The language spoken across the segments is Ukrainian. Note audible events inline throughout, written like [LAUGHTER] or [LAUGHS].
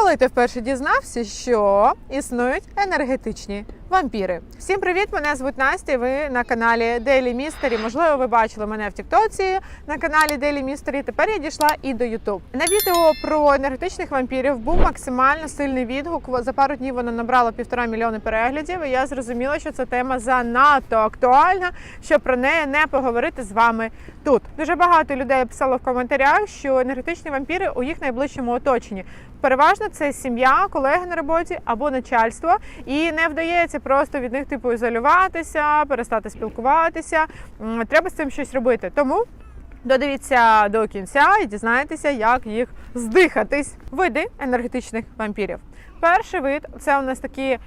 Коли ти вперше дізнався, що існують енергетичні вампіри? Всім привіт! Мене звуть Настя. Ви на каналі Daily Mystery. Можливо, ви бачили мене в Тіктоці на каналі Daily Mystery. Тепер я дійшла і до YouTube. На відео про енергетичних вампірів був максимально сильний відгук. За пару днів воно набрало півтора мільйони переглядів. І я зрозуміла, що ця тема занадто актуальна, щоб про неї не поговорити з вами тут. Дуже багато людей писало в коментарях, що енергетичні вампіри у їх найближчому оточенні. Переважно це сім'я, колеги на роботі або начальство, і не вдається просто від них типу ізолюватися, перестати спілкуватися. Треба з цим щось робити. Тому додивіться до кінця і дізнаєтеся, як їх здихатись. Види енергетичних вампірів. Перший вид це у нас такі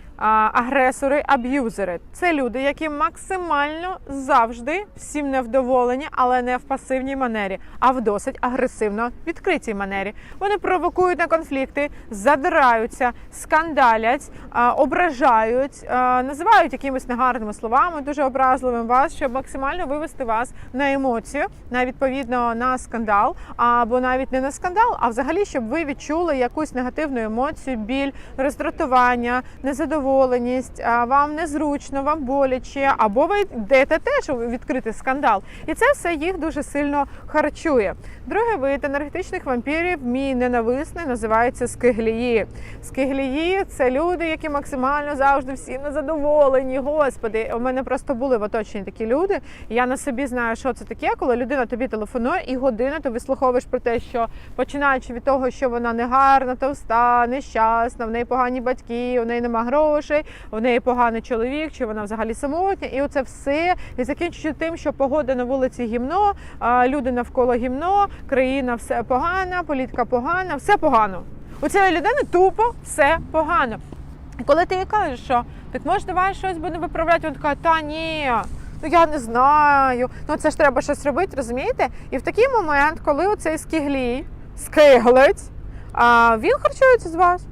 агресори, аб'юзери. Це люди, які максимально завжди всім невдоволені, але не в пасивній манері, а в досить агресивно відкритій манері. Вони провокують на конфлікти, задираються, скандалять, ображають, називають якимись негарними словами, дуже образливим вас, щоб максимально вивести вас на емоцію, на відповідно на скандал, або навіть не на скандал, а взагалі, щоб ви відчули якусь негативну емоцію, біль, роздратування, незадоволеність, вам незручно, вам боляче, або ви йдете теж у відкритий скандал. І це все їх дуже сильно харчує. Другий вид енергетичних вампірів, мій ненависний, називається скиглії. Скиглії це люди, які максимально завжди всі незадоволені. Господи, у мене просто були в оточенні такі люди. Я на собі знаю, що це таке, коли людина тобі телефонує і годину ти вислуховуєш про те, що починаючи від того, що вона негарна, товста, нещасна, в неї погані батьки, у неї нема грошей, у неї поганий чоловік, чи вона взагалі самотня, і оце все. І закінчуючи тим, що погода на вулиці гімно, люди навколо гімно, країна все погана, політика погана, все погано. У цієї людини тупо все погано. І коли ти їй кажеш, що так може давай щось буде виправляти, вона така, та ні. Ну я не знаю. Ну це ж треба щось робити, розумієте? І в такий момент, коли оцей скиглій, скиглець, він харчується з вас.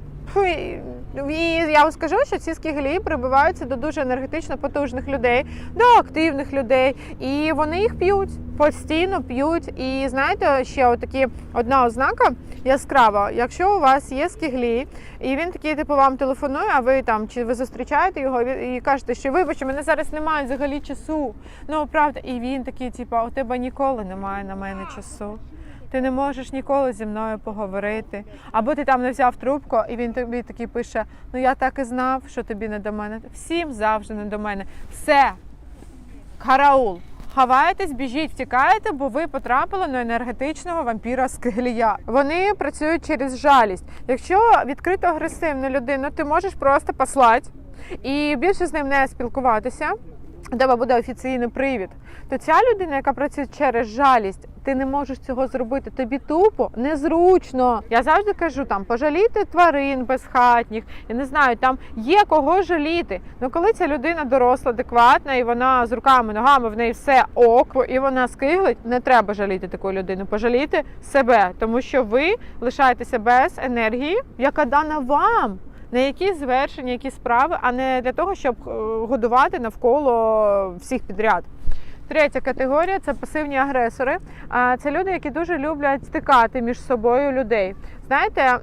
І я вам скажу, що ці скиглі прибиваються до дуже енергетично потужних людей, до активних людей, і вони їх п'ють постійно п'ють. І знаєте, ще отакі одна ознака яскрава. Якщо у вас є скиглі, і він такий, типу, вам телефонує, а ви там чи ви зустрічаєте його і кажете, що вибач, мене зараз немає взагалі часу. Ну правда, і він такий, типу, у тебе ніколи немає на мене часу. Ти не можеш ніколи зі мною поговорити. Або ти там не взяв трубку, і він тобі такий пише: Ну я так і знав, що тобі не до мене. Всім завжди не до мене. Все, караул. Хаваєтесь, біжіть, втікаєте, бо ви потрапили на енергетичного вампіра скиглія. Вони працюють через жалість. Якщо відкрито агресивну людину, ти можеш просто послати і більше з ним не спілкуватися. Тебе буде офіційний привід. То ця людина, яка працює через жалість, ти не можеш цього зробити. Тобі тупо незручно. Я завжди кажу там пожаліти тварин безхатніх. Я не знаю, там є кого жаліти. Ну коли ця людина доросла, адекватна, і вона з руками, ногами в неї все ок, і вона скиглить, не треба жаліти таку людину. Пожаліти себе, тому що ви лишаєтеся без енергії, яка дана вам. На якісь звершення, які справи, а не для того, щоб е, годувати навколо всіх підряд. Третя категорія це пасивні агресори. Це люди, які дуже люблять стикати між собою людей. Знаєте,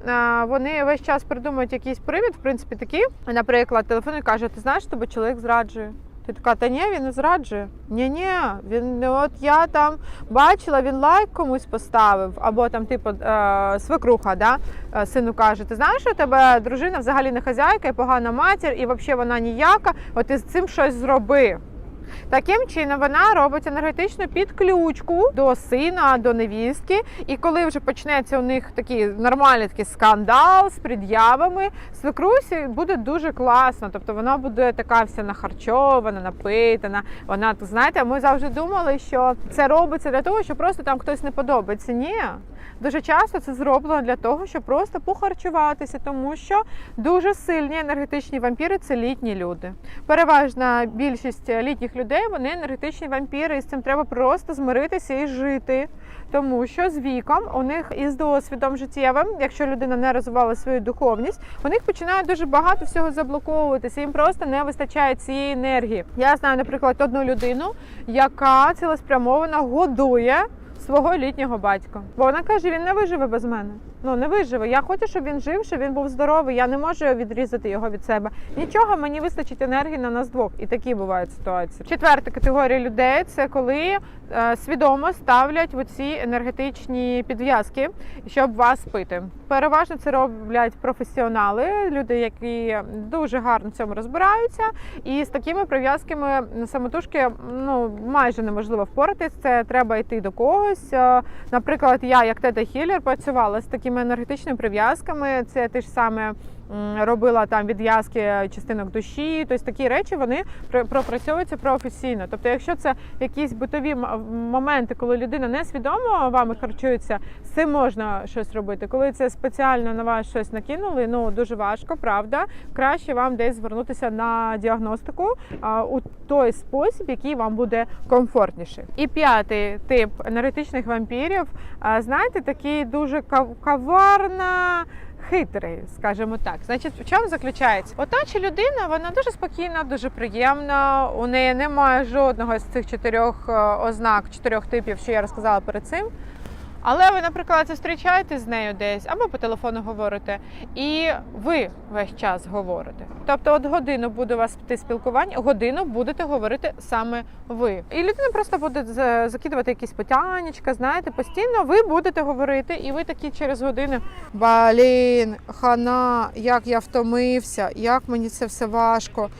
вони весь час придумують якийсь привід, в принципі, такий. Наприклад, телефон і каже: Ти знаєш, тебе чоловік зраджує. Ти така, та ні, він не зраджує. Ні, ні, він от я там бачила, він лайк комусь поставив, або там, типу, е, свекруха, да, е, сину каже: Ти знаєш, у тебе дружина взагалі не хазяйка і погана матір, і взагалі вона ніяка. От ти з цим щось зроби. Таким чином вона робить енергетичну підключку до сина, до невістки. І коли вже почнеться у них такий нормальний такий скандал з пред'явами, свекрусі буде дуже класно. Тобто вона буде така вся нахарчована, напитана. Вона знаєте, ми завжди думали, що це робиться для того, що просто там хтось не подобається. Ні. Дуже часто це зроблено для того, щоб просто похарчуватися, тому що дуже сильні енергетичні вампіри це літні люди. Переважна більшість літніх людей вони енергетичні вампіри, і з цим треба просто змиритися і жити. Тому що з віком у них із досвідом життєвим, якщо людина не розвивала свою духовність, у них починає дуже багато всього заблоковуватися. Їм просто не вистачає цієї енергії. Я знаю, наприклад, одну людину, яка цілеспрямовано годує свого літнього батька. Бо вона каже, він не виживе без мене. Ну не виживе. Я хочу, щоб він жив, щоб він був здоровий. Я не можу відрізати його від себе. Нічого мені вистачить енергії на нас двох. І такі бувають ситуації. Четверта категорія людей це коли е, свідомо ставлять в оці енергетичні підв'язки, щоб вас пити. Переважно це роблять професіонали, люди, які дуже гарно в цьому розбираються. І з такими прив'язками самотужки ну майже неможливо впоратись. Це треба йти до когось. Е, Наприклад, я як тета хілер працювала з такими енергетичними прив'язками. Це те ж саме робила там відв'язки частинок душі. Тобто такі речі вони пропрацьовуються професійно. Тобто, якщо це якісь битові моменти, коли людина несвідомо вами харчується, з цим можна щось робити. Коли це спеціально на вас щось накинули, ну дуже важко, правда. Краще вам десь звернутися на діагностику а, у той спосіб, який вам буде комфортніший. І п'ятий тип енергетичних вампірів, а, знаєте, такий дуже кав- каварна. Хитрий, скажімо так. Значить, в чому заключається? Отача людина, вона дуже спокійна, дуже приємна. У неї немає жодного з цих чотирьох е, ознак, чотирьох типів, що я розказала перед цим. Але ви, наприклад, зустрічаєтесь з нею десь або по телефону говорите, і ви весь час говорите. Тобто, от годину буде у вас йти спілкування, годину будете говорити саме ви. І людина просто буде закидувати якісь питаннячка, знаєте, постійно ви будете говорити, і ви такі через годину Блін, хана, як я втомився, як мені це все важко.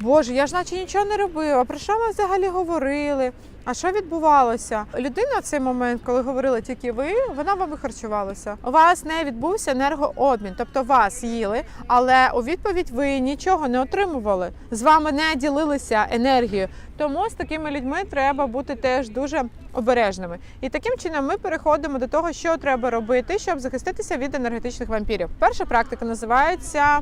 Боже, я ж наче нічого не робила. Про що ми взагалі говорили? А що відбувалося? Людина в цей момент, коли говорили тільки ви, вона вами харчувалася. У вас не відбувся енергообмін, тобто вас їли, але у відповідь ви нічого не отримували. З вами не ділилися енергією. Тому з такими людьми треба бути теж дуже обережними. І таким чином ми переходимо до того, що треба робити, щоб захиститися від енергетичних вампірів. Перша практика називається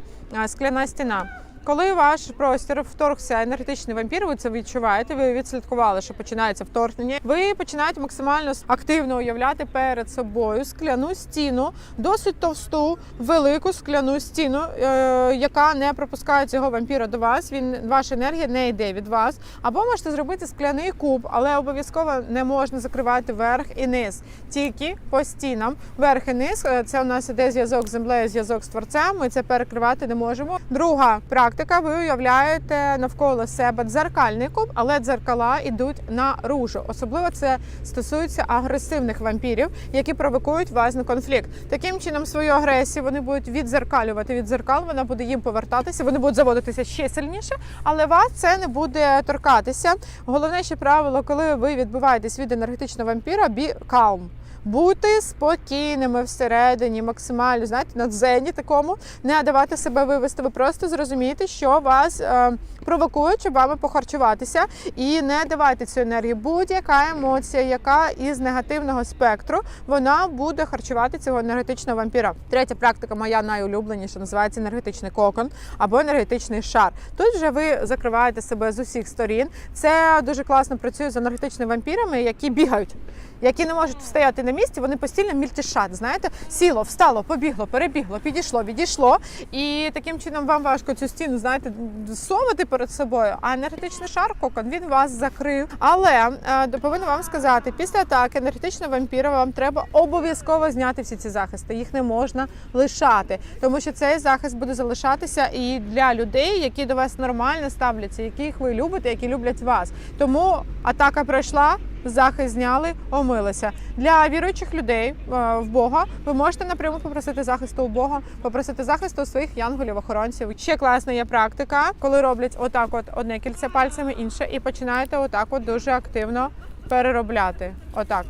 скляна стіна. Коли ваш простір вторгся енергетичний вампір, ви це відчуваєте. Ви відслідкували, що починається вторгнення. Ви починаєте максимально активно уявляти перед собою скляну стіну, досить товсту, велику скляну стіну, е, яка не пропускає цього вампіра до вас. Він ваша енергія не йде від вас. Або можете зробити скляний куб, але обов'язково не можна закривати верх і низ, тільки по стінам. Верх і низ е, це у нас іде зв'язок з землею, зв'язок з творцем. Ми це перекривати не можемо. Друга практика. Ви уявляєте навколо себе дзеркальний куб, але дзеркала йдуть наружу. Особливо це стосується агресивних вампірів, які провокують вас на конфлікт. Таким чином, свою агресію вони будуть відзеркалювати від зеркал. Вона буде їм повертатися. Вони будуть заводитися ще сильніше, але вас це не буде торкатися. Головне ще правило, коли ви відбуваєтесь від енергетичного вампіра, be calm. Бути спокійними всередині, максимально знаєте, на дзені такому, не давати себе вивести. Ви просто зрозумієте, що вас е, провокують, щоб вами похарчуватися, і не давайте цю енергію. Будь-яка емоція, яка із негативного спектру, вона буде харчувати цього енергетичного вампіра. Третя практика, моя найулюбленіша, називається енергетичний кокон або енергетичний шар. Тут вже ви закриваєте себе з усіх сторін. Це дуже класно працює з енергетичними вампірами, які бігають які не можуть стояти на місці, вони постійно мільтішать. Знаєте, сіло, встало, побігло, перебігло, підійшло, відійшло. І таким чином вам важко цю стіну, знаєте, совати перед собою. А енергетичний шар кокон він вас закрив. Але е, повинна вам сказати, після атаки енергетичного вампіра вам треба обов'язково зняти всі ці захисти. Їх не можна лишати, тому що цей захист буде залишатися і для людей, які до вас нормально ставляться, яких ви любите, які люблять вас. Тому атака пройшла захист зняли, омилися. Для віруючих людей е, в Бога ви можете напряму попросити захисту у Бога, попросити захисту у своїх янголів-охоронців. Ще класна є практика, коли роблять отак, от одне кільце пальцями, інше, і починаєте отак, от дуже активно переробляти. Отак.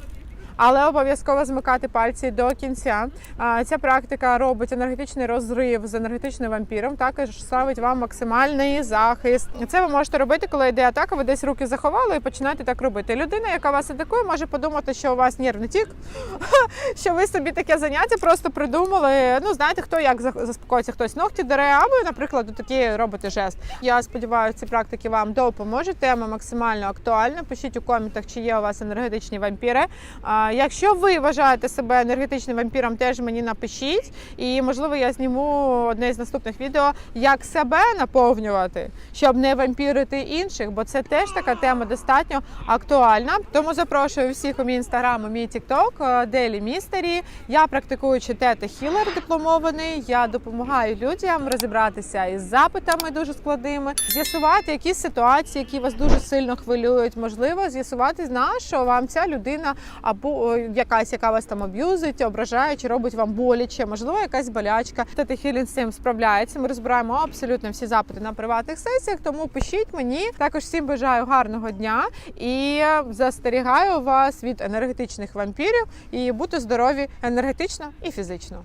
Але обов'язково змикати пальці до кінця. Ця практика робить енергетичний розрив з енергетичним вампіром, також ставить вам максимальний захист. Це ви можете робити, коли йде атака, ви десь руки заховали і починаєте так робити. Людина, яка вас атакує, може подумати, що у вас нервний тік, [LAUGHS] що ви собі таке заняття просто придумали. Ну, знаєте, хто як заспокоїться, хтось ногті дере, або, наприклад, такі робите жест. Я сподіваюся, ці практики вам допоможуть. Тема максимально актуальна. Пишіть у коментах, чи є у вас енергетичні вампіри. Якщо ви вважаєте себе енергетичним вампіром, теж мені напишіть. І можливо я зніму одне з наступних відео, як себе наповнювати, щоб не вампірити інших, бо це теж така тема достатньо актуальна. Тому запрошую всіх у мій інстаграм, у мій тікток Daily Mystery. Я практикуючи тета хілер дипломований. Я допомагаю людям розібратися із запитами дуже складними, з'ясувати якісь ситуації, які вас дуже сильно хвилюють. Можливо, з'ясувати на що вам ця людина або якась, яка вас там аб'юзить, ображає чи робить вам боляче, можливо, якась болячка. Тета Хілін з цим справляється. Ми розбираємо абсолютно всі запити на приватних сесіях. Тому пишіть мені. Також всім бажаю гарного дня і застерігаю вас від енергетичних вампірів і бути здорові енергетично і фізично.